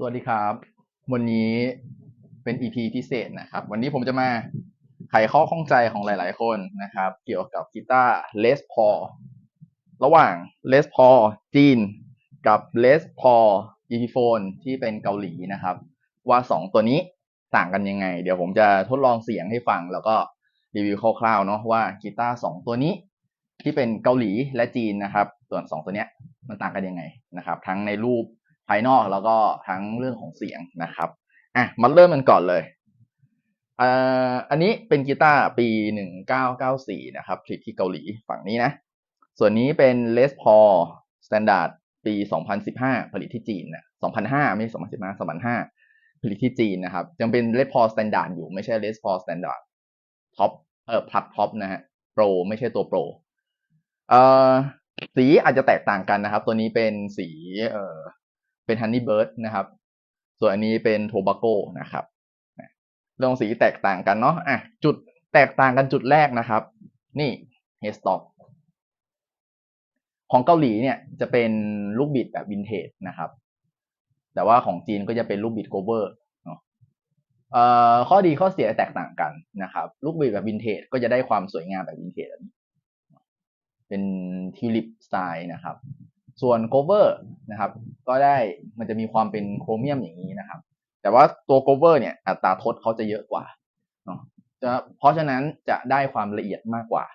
สวัสดีครับ วันนี้เป็น EP พิเศษนะครับ วันนี้ผมจะมาไขข้อข้องใจของหลาย ๆ คนนะครับ เกี่ยวกับกีตาร์ Les Paul ระหว่าง Les Paul จีน กับ Les Paul Epiphone ที่เป็นเกาหลีนะครับ ว่าสองตัวนี้ต่างกันยังไง เดี๋ยวผมจะทดลองเสียงให้ฟัง แล้วก็รีวิวคร่าว ๆ เนาะว่ากีตาร์สองตัวนี้ ที่เป็นเกาหลีและจีนนะครับ ส่วนสองตัวเนี้ยมันต่างกันยังไงนะครับ ทั้งในรูป ภายนอกแล้วก็ทั้งเรื่องของเสียงนะครับอะมาเริ่มกันก่อนเลยอันนี้เป็นกีตาร์ปี 1994 นะครับผลิตที่เกาหลีฝั่งนี้นะ ส่วนนี้เป็น Les Paul Standard ปี 2015 ผลิตที่จีนนะ2005 ไม่ใช่2015 2005 ผลิตที่จีนนะครับ ยังเป็น Les Paul Standard อยู่ไม่ใช่ Les Paul Standard ท็อปเออพลัดท็อปนะฮะโปรไม่ใช่ตัวโปรเอ่อสีอาจจะแตกต่างกันนะครับ ตัวนี้เป็นสีเอ่อ เป็น Honey Bird นะครับ ส่วนอันนี้เป็นโทบาโกนะครับเรื่องสีแตกต่างกันเนาะอะจุดแตกต่างกันจุดแรกนะครับ นี่ headstock ของเกาหลีเนี่ยจะเป็นลูกบิดแบบวินเทจนะครับ แต่ว่าของจีนก็จะเป็นลูกบิดโคเวอร์เนาะเอ่อข้อดีข้อเสียแตกต่างกันนะครับ ลูกบิดแบบวินเทจก็จะได้ความสวยงามแบบวินเทจเป็นทิวลิปสไตล์นะครับ ส่วนโคเวอร์นะครับ ก็ได้มันจะมีความเป็นโครเมียมอย่างนี้นะครับ แต่ว่าตัวโคเวอร์เนี่ยอัตราทดเขาจะเยอะกว่าเนาะจะเพราะฉะนั้นจะได้ความละเอียดมากกว่า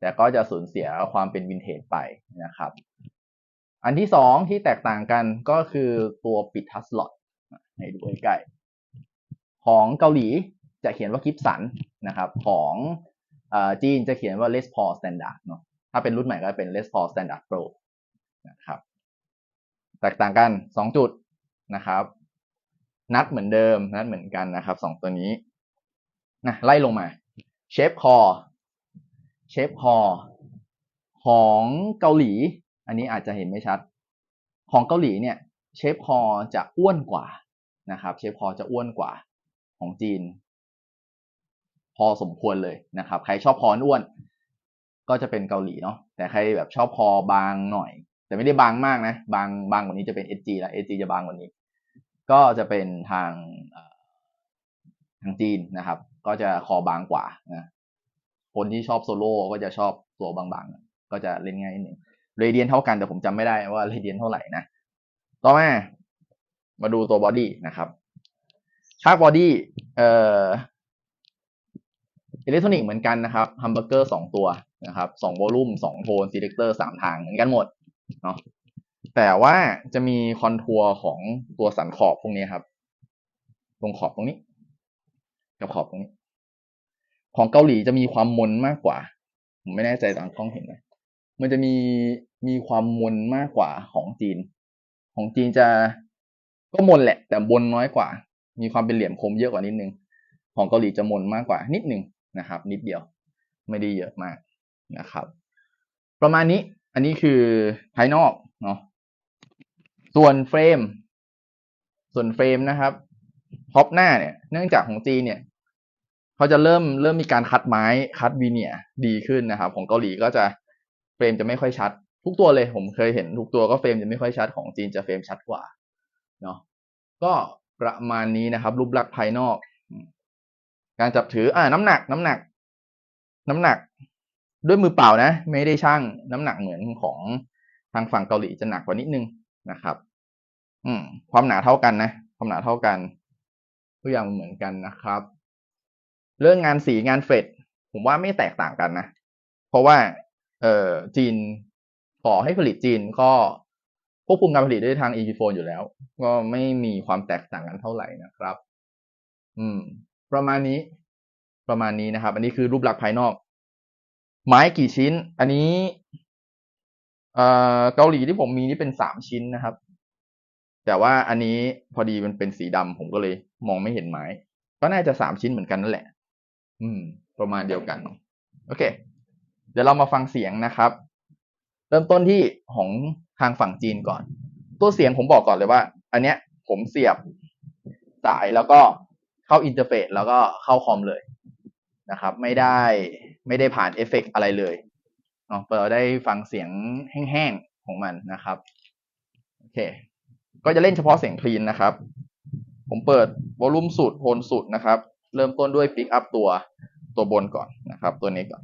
แต่ก็จะสูญเสียความเป็นวินเทจไปนะครับ อันที่สองที่แตกต่างกันก็คือตัวปิดทัสลอตให้ดูใกล้ของเกาหลีจะเขียนว่ากิฟสันนะครับ ของจีนจะเขียนว่า Les Paul Standard เนาะถ้าเป็นรุ่นใหม่ก็เป็น Les Paul Standard Pro นะครับ แตกต่างกันสองจุดนะครับ นัดเหมือนเดิมนัดเหมือนกันนะครับสองตัวนี้นะไล่ลงมาเชฟคอเชฟคอของเกาหลี อันนี้อาจจะเห็นไม่ชัด ของเกาหลีเนี่ยเชฟคอจะอ้วนกว่านะครับ เชฟคอจะอ้วนกว่าของจีน พอสมควรเลยนะครับ ใครชอบคออ้วนก็จะเป็นเกาหลีเนาะแต่ใครแบบชอบคอบางหน่อย แต่ไม่ได้บางมากนะ บางบางกว่านี้จะเป็น SG แล้ว SG จะบางกว่านี้ ก็จะเป็นทางทางจีนนะครับ ก็จะคอบางกว่านะคนที่ชอบโซโล่ก็จะชอบตัวบางๆ ก็จะเล่นง่ายนิดนึงเรเดียนเท่ากันแต่ผมจำไม่ได้ว่าเรเดียนเท่าไหร่นะ ต่อมา มาดูตัวบอดี้นะครับชาร์กบอดี้เอ่ออิเล็กทรอนิกส์เหมือนกันนะครับฮัมเบอร์เกอร์สองตัวนะครับสองโวลูมสองโทนซีเลคเตอร์สามทางเหมือนกันหมด เนาะแต่ว่าจะมีคอนทัวร์ของตัวสันขอบพวกนี้ครับ ตรงขอบตรงนี้ กับขอบตรงนี้ ของเกาหลีจะมีความมนมากกว่า ผมไม่แน่ใจตามกล้องเห็นไหมมันจะมีมีความมนมากกว่าของจีน ของจีนจะก็มนแหละ แต่บนน้อยกว่า มีความเป็นเหลี่ยมคมเยอะกว่านิดนึง ของเกาหลีจะมนมากกว่า นิดนึงนะครับ นิดเดียว ไม่ได้เยอะมากนะครับ ประมาณนี้ อันนี้คือภายนอกเนาะส่วนเฟรม ส่วนเฟรมนะครับท็อปหน้าเนี่ยเนื่องจากของจีนเนี่ยเขาจะเริ่มเริ่มมีการคัดไม้คัดวีเนียดีขึ้นนะครับ ของเกาหลีก็จะเฟรมจะไม่ค่อยชัด ทุกตัวเลยผมเคยเห็นทุกตัวก็เฟรมจะไม่ค่อยชัดของจีนจะเฟรมชัดกว่าเนาะก็ประมาณนี้นะครับ รูปลักษณ์ภายนอก การจับถืออ่าน้ำหนัก น้ำหนัก น้ำหนัก ด้วยมือเปล่านะ ไม่ได้ช่างน้ำหนักเหมือนของทางฝั่งเกาหลีจะหนักกว่านิดนึงนะครับ อืม ความหนาเท่ากันนะความหนาเท่ากันทุกอย่างเหมือนกันนะครับ เรื่องงานสีงานเฟดผมว่าไม่แตกต่างกันนะ เพราะว่า เอ่อจีนขอให้ผลิตจีนก็ควบคุมการผลิตด้วยทาง e p h o n e อยู่แล้ว ก็ไม่มีความแตกต่างกันเท่าไหร่นะครับ อืม ประมาณนี้ ประมาณนี้นะครับ อันนี้คือรูปลักษณ์ภายนอก ไม้กี่ชิ้น อันนี้เอ่อเกาหลีที่ผมมีนี่เป็นสามชิ้นนะครับ แต่ว่าอันนี้พอดีมันเป็นสีดำผมก็เลย มองไม่เห็นไม้ ก็น่าจะสามชิ้นเหมือนกันนั่นแหละ อืม ประมาณเดียวกัน โอเค เดี๋ยวเรามาฟังเสียงนะครับ เริ่มต้นที่ของทางฝั่งจีนก่อน ตัวเสียงผมบอกก่อนเลยว่า อันเนี้ย ผมเสียบสายแล้วก็เข้าอินเทอร์เฟซแล้วก็เข้าคอมเลยนะครับ ไม่ได้ ไม่ได้ผ่านเอฟเฟกอะไรเลยเนาะเราได้ฟังเสียงแห้งๆของมันนะครับโอเค ก็จะเล่นเฉพาะเสียงคลีนนะครับ ผมเปิดวอลลุ่มสุดโทนสุดนะครับ เริ่มต้นด้วยปิกอัพตัวตัวบนก่อนนะครับ ตัวนี้ก่อน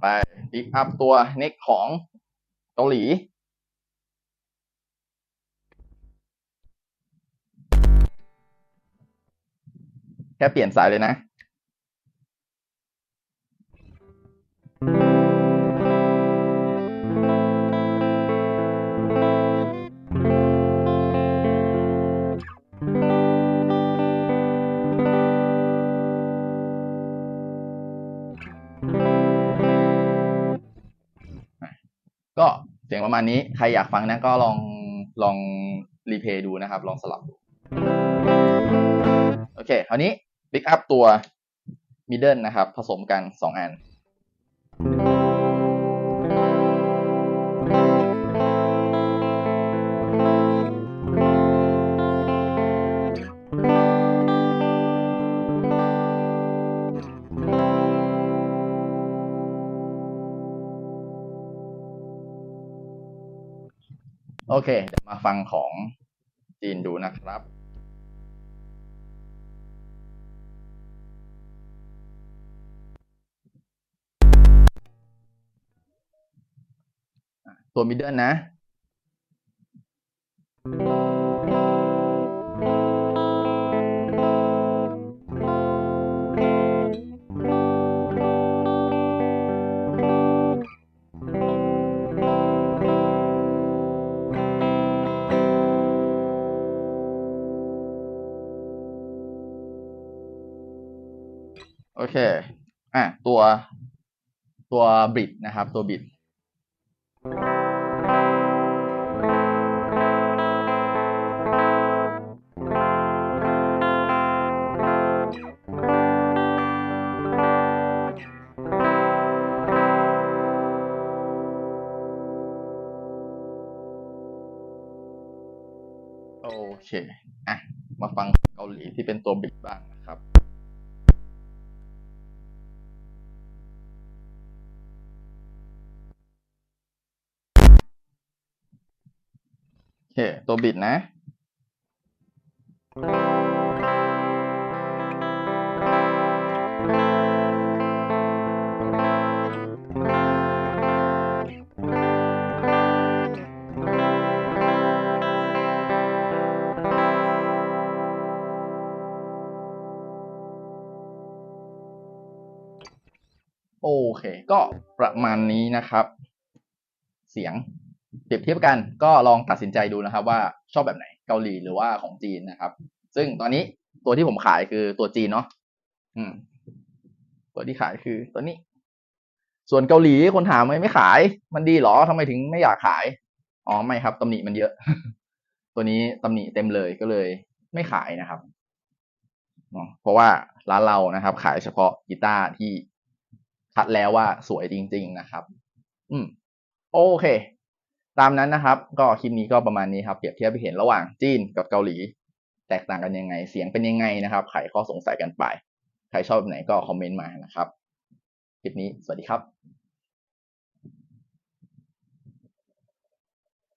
ไปปิกอัพตัวเน็กของเกาหลี แค่เปลี่ยนสายเลยนะ สียงประมาณนี้ใครอยากฟังนะก็ลองลองรีเพย์ดูนะครับ ลองสลับดู โอเคคราวนี้ปิกอัพตัวมิดเดิลนะครับ ผสมกันสองอัน โอเคเดี๋ยวมาฟังของจีนดูนะครับตัวมิดเดิลนะ เค อะ ตัว ตัวบิดนะครับ ตัวบิด โอเค อะ มาฟังเกาหลีที่เป็นตัวบิดบ้าง เค ตัวบิดนะ โอเค ก็ประมาณนี้นะครับ เสียง เปรียบเทียบกันก็ลองตัดสินใจดูนะครับ ว่าชอบแบบไหนเกาหลีหรือว่าของจีนนะครับ ซึ่งตอนนี้ตัวที่ผมขายคือตัวจีนเนาะอืม ตัวที่ขายคือตัวนี้ ส่วนเกาหลีคนถามไม่ไม่ขาย มันดีหรอทำไมถึงไม่อยากขายอ๋อไม่ครับตำหนิมันเยอะ ตัวนี้ตำหนิเต็มเลยก็เลย ไม่ขายนะครับเพราะว่าร้านเรานะครับ ขายเฉพาะกีตาร์ที่คัดแล้วว่าสวยจริง ๆ นะครับ อืม โอเค ตามนั้นนะครับ ก็คลิปนี้ก็ประมาณนี้ครับเปรียบเทียบไปเห็นระหว่างจีนกับเกาหลี แตกต่างกันยังไง เสียงเป็นยังไงนะครับไขข้อสงสัยกันไป ใครชอบแบบไหนก็คอมเมนต์มานะครับ คลิปนี้สวัสดีครับ